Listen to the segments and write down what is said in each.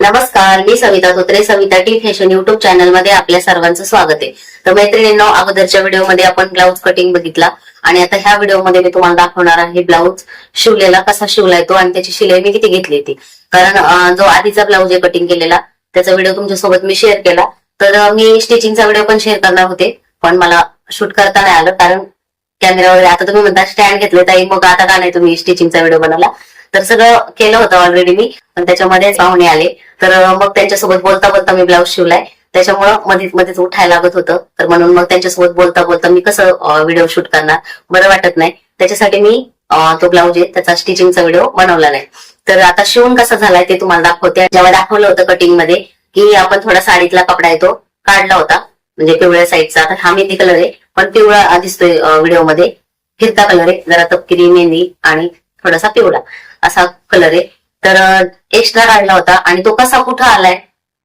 नमस्कार मी Savita Dhotre Savita T fashion YouTube चॅनलमध्ये आपल्या सर्वांचं स्वागत आहे. तर मैत्रिणींनो अगोदरच्या व्हिडिओमध्ये आपण ब्लाऊज कटिंग बघितला आणि आता ह्या व्हिडिओमध्ये मी तुम्हाला दाखवणार आहे ब्लाऊज शिवलेला कसा शिवलाय तो आणि त्याची शिलाई मी किती घेतली होती. कारण जो आधीचा ब्लाऊज आहे कटिंग केलेला त्याचा व्हिडिओ तुमच्यासोबत मी शेअर केला. तर मी स्टिचिंगचा व्हिडिओ पण शेअर करणार होते पण मला शूट करता नाही आलं कारण कॅमेरा वगैरे आता तुम्ही म्हणता स्टँड घेतले ताई मग आता का नाही तुम्ही स्टिचिंगचा व्हिडिओ बनवला तर सगळं केलं होतं ऑलरेडी मी. पण त्याच्यामध्ये पाहुणे आले. तर मग त्यांच्यासोबत बोलता बोलता मी ब्लाऊज शिवलाय. त्याच्यामुळं मध्येच मध्येच उठायला लागत होतं. तर म्हणून मग त्यांच्यासोबत बोलता बोलता मी कसं व्हिडिओ शूट करणार? बरं वाटत नाही. त्याच्यासाठी मी तो ब्लाऊज आहे त्याचा स्टिचिंगचा व्हिडिओ बनवला नाही. तर आता शिवून कसा झालाय ते तुम्हाला दाखवते. जेव्हा दाखवलं होतं कटिंगमध्ये की आपण थोडा साडीतला कपडा येतो काढला होता. म्हणजे पिवळ्या साईडचा आता हा मेहंदी कलर आहे पण पिवळा दिसतोय व्हिडिओमध्ये फिरता कलर आहे जरा तपकिरी मेहंदी आणि थोडासा पिवळा. असा कलर आहे. तर एक्स्ट्रा काढला होता आणि तो कसा कुठं आलाय?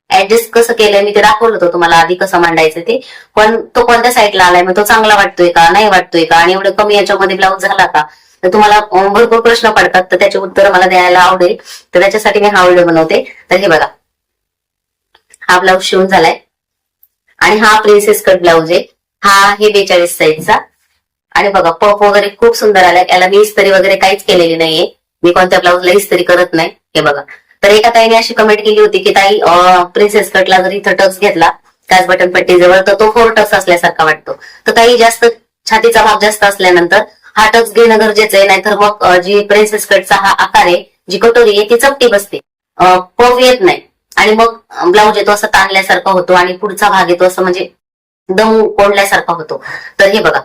ऍडजस्ट कसं केलंय? मी ते दाखवलं होतं तुम्हाला आधी कसं मांडायचं ते. पण तो कोणत्या साईडला आलाय? मग तो चांगला वाटतोय का? नाही वाटतोय का? आणि एवढं कमी याच्यामध्ये ब्लाऊज झाला का? तर तुम्हाला भरपूर प्रश्न पडतात. तर त्याचे उत्तर मला द्यायला आवडेल. तर त्याच्यासाठी मी हा व्हिडिओ बनवते. तर हे बघा. हा ब्लाऊज शिवून झालाय. आणि हा प्रिन्सेस कट ब्लाऊज आहे. हा हे बेचाळीस साईजचा आणि बघा पफ वगैरे खूप सुंदर आलाय. याला मी इस्त्री वगैरे काहीच केलेली नाहीये. मी कोणत्या ब्लाऊजला इस्त्री करत नाही. हे बघा. तर एका ताईने अशी कमेंट केली होती की ताई प्रिन्सेस कटला जर इथं टक्स घेतला काच बटन पट्टीजवळ तर तो फोर टक्स असल्यासारखा वाटतो. तर ताई जास्त छातीचा भाग जास्त असल्यानंतर हा टक्स घेणं गरजेचं आहे नाहीतर मग जी प्रिन्सेस कटचा हा आकार आहे जी कटोरी आहे ती चपटी बसते. पफ येत नाही. आणि मग ब्लाऊज येतो असं ताणल्यासारखा होतो आणि पुढचा भाग येतो असं म्हणजे दम कोंडल्यासारखा होतो. तर हे बघा.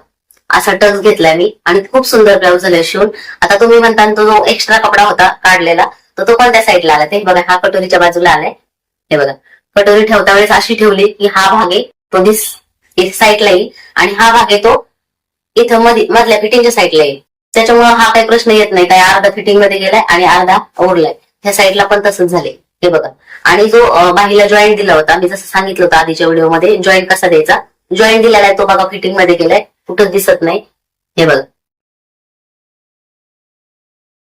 असा टच घेतलाय मी आणि खूप सुंदर ब्लाऊज झालाय शिवून. आता तुम्ही म्हणता तो जो एक्स्ट्रा कपडा होता काढलेला तर तो कोणत्या साईडला आला? ते बघा हा कटोरीच्या बाजूला आलाय. हे बघा कटोरी ठेवता वेळेस अशी ठेवली की हा भाग आहे तो दिस साईडला येईल आणि हा भाग आहे तो इथं मध्ये मधल्या फिटिंगच्या साईडला येईल. त्याच्यामुळे हा काही प्रश्न येत नाही. काय अर्धा फिटिंगमध्ये गेलाय आणि अर्धा ओढलाय. ह्या साईडला पण तसंच झाले हे बघा. आणि जो बाहीला जॉईंट दिला होता मी जसं सांगितलं होतं आधीच्या व्हिडिओमध्ये जॉईंट कसा द्यायचा? जॉईंट दिलेला आहे तो बघा फिटिंगमध्ये गेलाय. कुठंच दिसत नाही. हे बघा.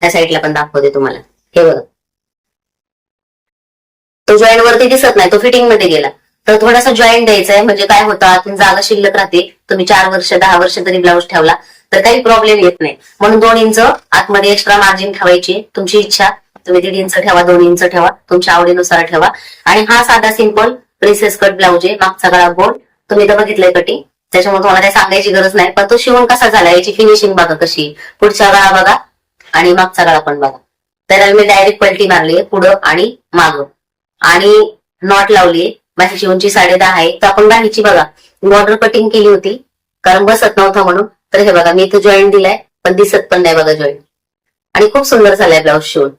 त्या साईडला पण दाखवते तुम्हाला. हे बघा. तो जॉईंट वरती दिसत नाही तो फिटिंगमध्ये गेला. तर थोडासा जॉईंट द्यायचा आहे म्हणजे काय होतं आतून जागा शिल्लक राहते. तुम्ही चार वर्ष दहा वर्ष तरी ब्लाऊज ठेवला तर काही प्रॉब्लेम येत नाही. म्हणून दोन इंच आतमध्ये एक्स्ट्रा मार्जिन ठेवायची. तुमची इच्छा तुम्ही दीड इंच ठेवा दोन इंच ठेवा तुमच्या आवडीनुसार ठेवा. आणि हा साधा सिंपल प्रिन्सेस कट ब्लाऊज आहे मागचा गळा गोल. तुम्ही तर बघितलंय कटिंग त्याच्यामुळे तुम्हाला काही सांगायची गरज नाही. पण तो शिवून कसा झाला याची फिनिशिंग बघा कशी. पुढचा गळा बघा आणि मागचा गळा पण बघा. तर मी डायरेक्ट पलटी मारली पुढं आणि माग. आणि नॉट लावली माझी शिवूनची साडे दहा आहे. तर आपण बाहीची बघा. बॉर्डर कटिंग केली होती. कारण बसत नव्हतं म्हणून. तर हे बघा मी इथे जॉईंट दिलाय पण दिसत पण नाही बघा जॉईंट आणि खूप सुंदर झालाय ब्लाऊज शिवून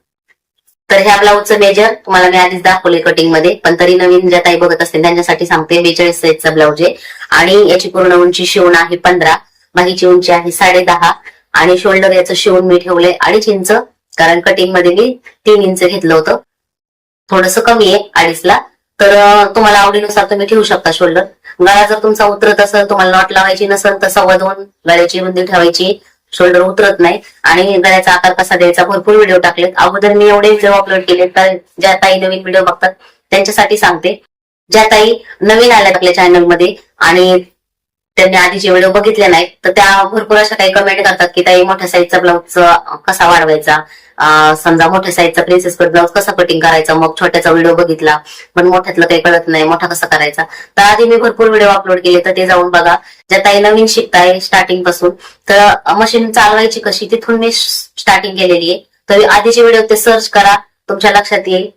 तर ह्या ब्लाऊजचं मेजर तुम्हाला मी आधीच दाखवले कटिंगमध्ये पण तरी नवीन ज्या ताई बघत असतील त्यांच्यासाठी सांगते बेचाळीस साईजचा ब्लाऊज आहे. आणि याची पूर्ण उंची शिवून आहे पंधरा बाहीची उंची आहे साडे दहा. आणि शोल्डर याचं शिवून मी ठेवलंय अडीच इंच कारण कटिंगमध्ये मी तीन इंच घेतलं होतं. थोडस कमी आहे अडीचला तर तुम्हाला आवडीनुसार तुम्ही ठेवू शकता शोल्डर गळा जर तुमचा उतरत असेल तुम्हाला नॉट लावायची नसेल तर सव्वा दोन गळ्याची रुंदी ठेवायची. शोल्डर उतरत नाही. आणि गळ्याचा आकार कसा द्यायचा भरपूर व्हिडिओ टाकलेत. अगोदर मी एवढे व्हिडिओ अपलोड केले तर ज्या ताई नवीन व्हिडिओ बघतात त्यांच्यासाठी सांगते. ज्या ताई नवीन आल्यात आपल्या चॅनलमध्ये आणि त्यांनी आधीचे व्हिडिओ बघितले नाहीत तर त्या भरपूर अशा काही कमेंट करतात की ताई मोठ्या साईजचा ब्लाऊज कसा वाढवायचा? समजा मोठ्या साईजचा प्रिन्सेस कट ब्लाऊज कसा कटिंग करायचा? मग छोट्याचा व्हिडिओ बघितला. पण मोठ्यातलं काही कळत नाही मोठा कसा करायचा? तर आधी मी भरपूर व्हिडिओ अपलोड केले तर ते जाऊन बघा. ज्या ताई नवीन शिकताय स्टार्टिंगपासून तर मशीन चालवायची कशी तिथून मी स्टार्टिंग केलेली आहे. तर आधीचे व्हिडिओ ते सर्च करा तुमच्या लक्षात येईल.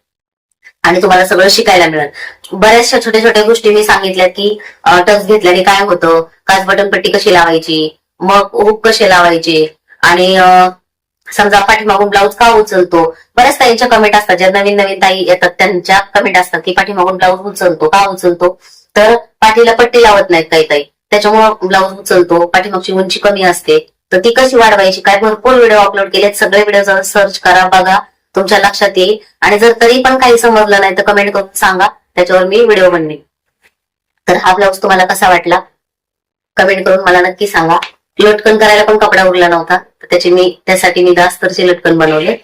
आणि तुम्हाला सगळं शिकायला मिळेल. बऱ्याचशा छोट्या छोट्या गोष्टी मी सांगितल्या की टच घेतल्याने काय होतं? काच बटन पट्टी कशी लावायची? मग हुक कसे लावायचे? आणि समजा पाठीमागून ब्लाऊज का उचलतो? बऱ्याच ताईंच्या कमेंट असतात ज्या नवीन नवीन ताई येतात त्यांच्या कमेंट असतात की पाठीमागून ब्लाऊज उचलतो का उचलतो? तर पाठीला पट्टी लावत नाहीत काही ताई. त्याच्यामुळे ब्लाऊज उचलतो पाठीमागची उंची कमी असते. तर ती कशी वाढवायची? काय भरपूर व्हिडिओ अपलोड केलेत. सगळे व्हिडिओ जाऊन सर्च करा बघा. तुमच्या लक्षात येईल. आणि जर तरी पण काही समजलं नाही तर कमेंट करून सांगा. त्याच्यावर मी व्हिडिओ बनवेन. तर हा ब्लाऊज तुम्हाला कसा वाटला? कमेंट करून मला नक्की सांगा. लटकन करायला पण कपडा उरला नव्हता. तर त्याची मी त्यासाठी मी दास्तरचे लटकन बनवले.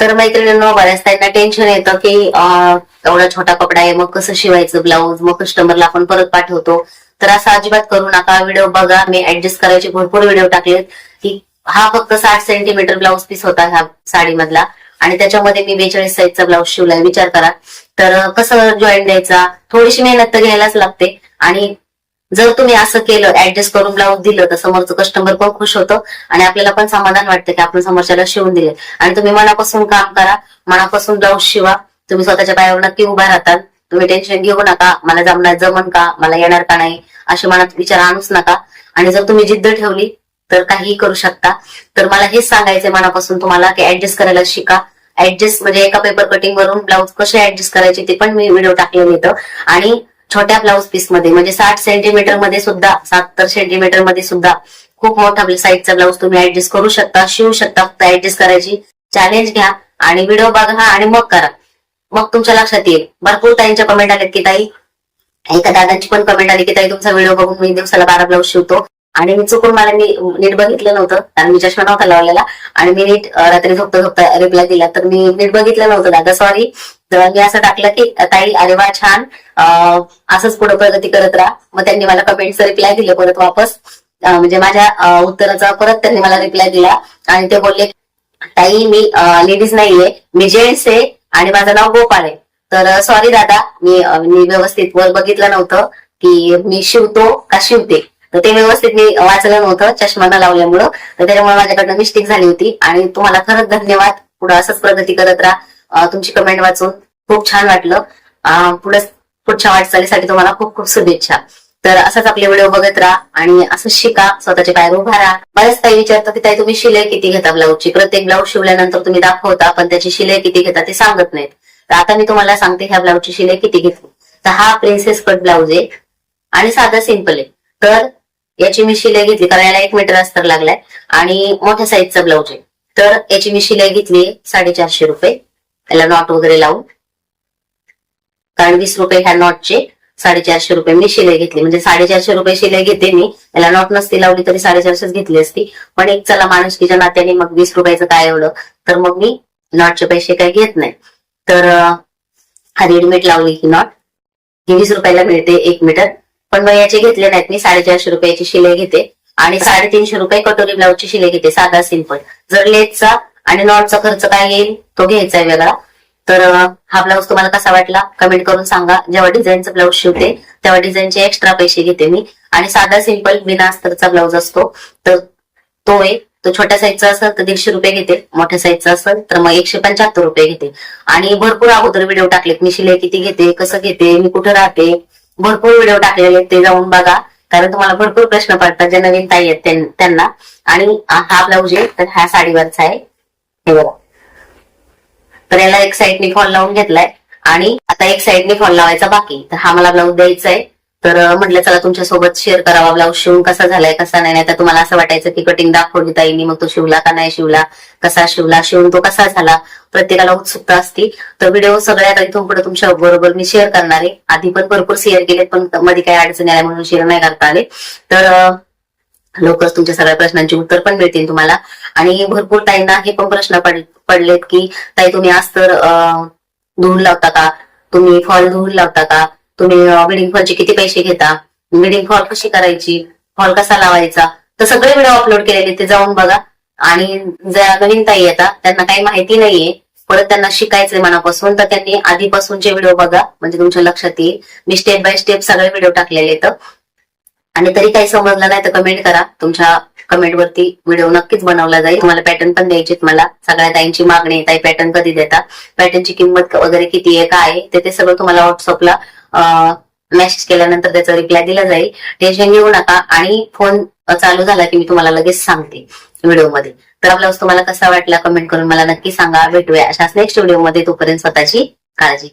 तर मैत्रिणींना बऱ्याच त्यांना टेन्शन येतं की एवढा छोटा कपडा आहे मग कसं शिवायचं ब्लाऊज मग कस्टमरला आपण परत पाठवतो. तर असं अजिबात करू नका. व्हिडिओ बघा. मी ऍडजस्ट करायचे भरपूर व्हिडिओ टाकलेत की हा फक्त साठ सेंटीमीटर ब्लाऊज पीस होता ह्या साडीमधला. आणि त्याच्यामध्ये मी बेचाळीस साईजचा ब्लाऊज शिवलाय. विचार करा. तर कसं जॉईन द्यायचा? थोडीशी मेहनत तर घ्यायलाच लागते. आणि जर तुम्ही असं केलं ऍडजस्ट करून ब्लाऊज दिलं तर समोरचं कस्टमर पण खुश होतं आणि आपल्याला पण समाधान वाटतं की आपण समोरच्याला शिवून दिले. आणि तुम्ही मनापासून काम करा मनापासून ब्लाऊज शिवा. तुम्ही स्वतःच्या पायावर नक्की उभा राहताल. तुम्ही टेन्शन घेऊ नका. मला जमणार जमन का? मला येणार का नाही? असे मनात विचार आणूच नका. आणि जर तुम्ही जिद्द ठेवली तर काहीही करू शकता. तर मला हेच सांगायचंय मनापासून तुम्हाला की ऍडजस्ट करायला शिका. ऍडजस्ट म्हणजे एका पेपर कटिंग वरून ब्लाऊज कसे ऍडजस्ट करायचे ते पण मी व्हिडिओ टाकलेले इथं. आणि छोट्या ब्लाऊज पीसमध्ये म्हणजे साठ सेंटीमीटरमध्ये सुद्धा सत्तर सेंटीमीटरमध्ये सुद्धा खूप मोठा म्हणजे साईजचा ब्लाऊज तुम्ही ऍडजस्ट करू शकता शिवू शकता फक्त ऍडजस्ट करायची. चॅलेंज घ्या आणि व्हिडिओ बघा आणि मग करा. मग तुमच्या लक्षात येईल. भरपूर ताईंच्या कमेंट आल्यात की ताई. एका दादांची पण कमेंट आली की ताई तुमचा व्हिडिओ बघून मी दिवसाला बारा ब्लाऊज शिवतो. आणि मी चुकून मला नीट बघितलं नव्हतं. कारण मी चष्मा नव्हता लावलेला. आणि मी नीट रात्री झोपता झोपता रिप्लाय दिला. तर मी नीट बघितलं नव्हतं दादा. सॉरी तर मी असं टाकलं की ताई अरे वा छान. असंच पुढे प्रगती करत राहा. मग त्यांनी मला कमेंटचं रिप्लाय दिलं परत वापस. म्हणजे माझ्या उत्तराचा परत त्यांनी मला रिप्लाय दिला. आणि ते बोलले ताई मी लेडीज नाहीये. मी जेंट्स आहे आणि माझं नाव गोपाळ आहे. तर सॉरी दादा. मी मी व्यवस्थित वर बघितलं नव्हतं की मी शिवतो का शिवते. तर ते व्यवस्थित मी वाचलं नव्हतं चष्मा न लावल्यामुळं. तर त्याच्यामुळे माझ्याकडनं मिस्टेक झाली होती. आणि तुम्हाला खरंच धन्यवाद. पुढे असंच प्रगती करत राहा. तुमची कमेंट वाचून खूप छान वाटलं. पुढे पुढच्या वाटचालीसाठी तुम्हाला खूप खूप शुभेच्छा. तर असंच आपले व्हिडिओ बघत राहा आणि असं शिका. स्वतःच्या पायावर उभा राहा. बरेच काही विचारतात की ताई तुम्ही शिलाई किती घेता ब्लाऊजची? प्रत्येक ब्लाऊज शिवल्यानंतर तुम्ही दाखवता पण त्याची शिलाई किती घेता ते सांगत नाहीत. तर आता मी तुम्हाला सांगते ह्या ब्लाऊजची शिलाई किती घेतली. तर हा प्रिन्सेस कट ब्लाऊज आहे. आणि साधा सिंपल आहे. तर याची मी शिलाई घेतली कारण याला एक मीटर अस्तर लागलाय आणि मोठ्या साईजचा ब्लाऊज आहे. तर याची मी शिलाई घेतली साडेचारशे रुपये. याला नॉट वगैरे लावून. कारण वीस रुपये ह्या नॉटचे साडेचारशे रुपये मी शिलाई घेतली. म्हणजे साडेचारशे रुपये शिलाई घेते मी. याला नॉट नसती लावली तरी साडेचारशेच घेतली असती. पण एक चला माणुसकीच्या नात्याने मग वीस रुपयाचं काय एवढं? तर मग मी नॉटचे पैसे काही घेत नाही. तर हा रेडीमेड लावली ही नॉट ही वीस रुपयाला मिळते एक मीटर पण मग याचे घेतले नाहीत. मी साडेचारशे रुपयाची शिलाई घेते. आणि साडेतीनशे रुपये कटोरी ब्लाऊजची शिलाई घेते. साधा सिंपल. जर लेसचा आणि नॉटचा खर्च काय येईल तो घ्यायचा आहे वेगळा. तर हा ब्लाऊज तुम्हाला कसा वाटला? कमेंट करून सांगा. जेव्हा डिझाईनचा ब्लाऊज शिवते तेव्हा डिझाईनचे एक्स्ट्रा पैसे घेते मी. आणि साधा सिंपल बिना अस्तरचा ब्लाऊज असतो. तर तो आहे तो छोट्या साईजचा असेल तर दीडशे रुपये घेते. मोठ्या साईजचा असेल तर मग एकशे पंच्याहत्तर रुपये घेते. आणि भरपूर अगोदर व्हिडिओ टाकलेत. मी शिलाई किती घेते कसं घेते मी कुठं राहते भरपूर व्हिडिओ टाकलेले आहेत, ते जाऊन बघा. कारण तुम्हाला भरपूर प्रश्न पडतात जे नवीन ताई आहेत त्यांना. आणि हा ब्लाऊज आहे तर ह्या साडीवरचा आहे. हे बघा. तर याला एक साईडने फॉल लावून घेतलाय. आणि आता एक साईडने फॉल लावायचा बाकी. तर हा मला ब्लाऊज द्यायचा आहे तर म्हटलं चला तुमच्यासोबत शेअर करावा ब्लाऊज शिवून कसा झालाय कसा नाही नाही तर तुम्हाला असं वाटायचं की कटिंग दाखवली ताईंनी मग तो शिवला का नाही शिवला कसा शिवला शिवून तो कसा झाला प्रत्येकाला उत्सुकता असती. तर व्हिडिओ सगळ्यात इथून पुढे तुमच्या बरोबर मी शेअर करणार आहे. आधी पण भरपूर शेअर केलेत पण मध्ये काही अडचणी आल्या म्हणून शेअर नाही करता आले. तर लवकरच तुमच्या सगळ्या प्रश्नांची उत्तर पण मिळतील तुम्हाला. आणि भरपूर ताईंना हे पण प्रश्न पडलेत की ताई तुम्ही आज तर धुवून लावता का? तुम्ही फॉल धुवून लावता का? तुम्ही बिडिंग फॉलचे किती पैसे घेता? विडिंग फॉल कशी करायची? फॉल कसा लावायचा? तर सगळे व्हिडिओ अपलोड केलेले ते जाऊन बघा. आणि ज्या नवीन ताई येतात त्यांना काही माहिती नाहीये. परत त्यांना शिकायचंय मनापासून. तर त्यांनी आधीपासूनचे व्हिडिओ बघा. म्हणजे तुमच्या लक्षात येईल. मी स्टेप बाय स्टेप सगळे व्हिडिओ टाकलेले आहेत. आणि तरी काही समजलं नाही तर कमेंट करा. तुमच्या कमेंट वरती व्हिडिओ नक्कीच बनवला जाईल. तुम्हाला पॅटर्न पण द्यायचे मला. सगळ्या ताईंची मागणी ताई पॅटर्न कधी देता? पॅटर्नची किंमत वगैरे किती आहे? काय आहे? ते ते सगळं तुम्हाला व्हॉट्सअपला मेसेज केल्यानंतर त्याचा रिप्लाय दिला जाईल. टेन्शन घेऊ नका आणि फोन चालू झाला की मी तुम्हाला लगेच सांगते व्हिडिओमध्ये. तर आपला तुम्हाला कसा वाटला कमेंट करून मला नक्की सांगा. भेटूया अशाच नेक्स्ट व्हिडिओमध्ये तोपर्यंत स्वतःची काळजी.